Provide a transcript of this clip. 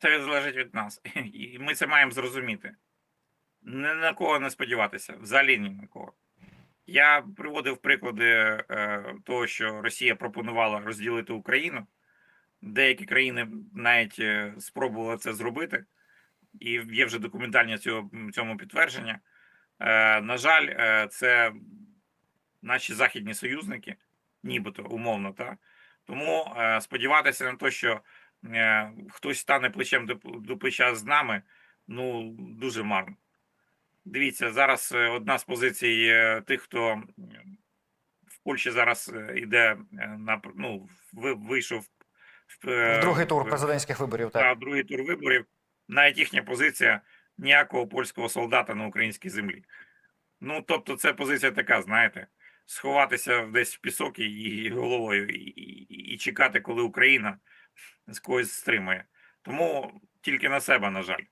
Це залежить від нас. І ми це маємо зрозуміти. Ні на кого не сподіватися, взагалі ні на кого. Я приводив приклади е, того, що Росія пропонувала розділити Україну. Деякі країни навіть е, спробували це зробити, і є вже документальні цього, цьому підтвердження. Е, на жаль, е, це наші західні союзники, нібито умовно, та тому е, сподіватися на те, що хтось стане плечем до, плеча з нами, ну дуже марно. Дивіться, зараз е, одна з позицій е, тих, хто в Польщі зараз е, іде е, на ну, ви- вийшов в, е, другий тур президентських виборів. та Так другий тур виборів, навіть їхня позиція ніякого польського солдата на українській землі. Ну, тобто, це позиція така, знаєте, сховатися десь в пісок і, і головою, і, і, і чекати, коли Україна когось стримує. Тому тільки на себе, на жаль.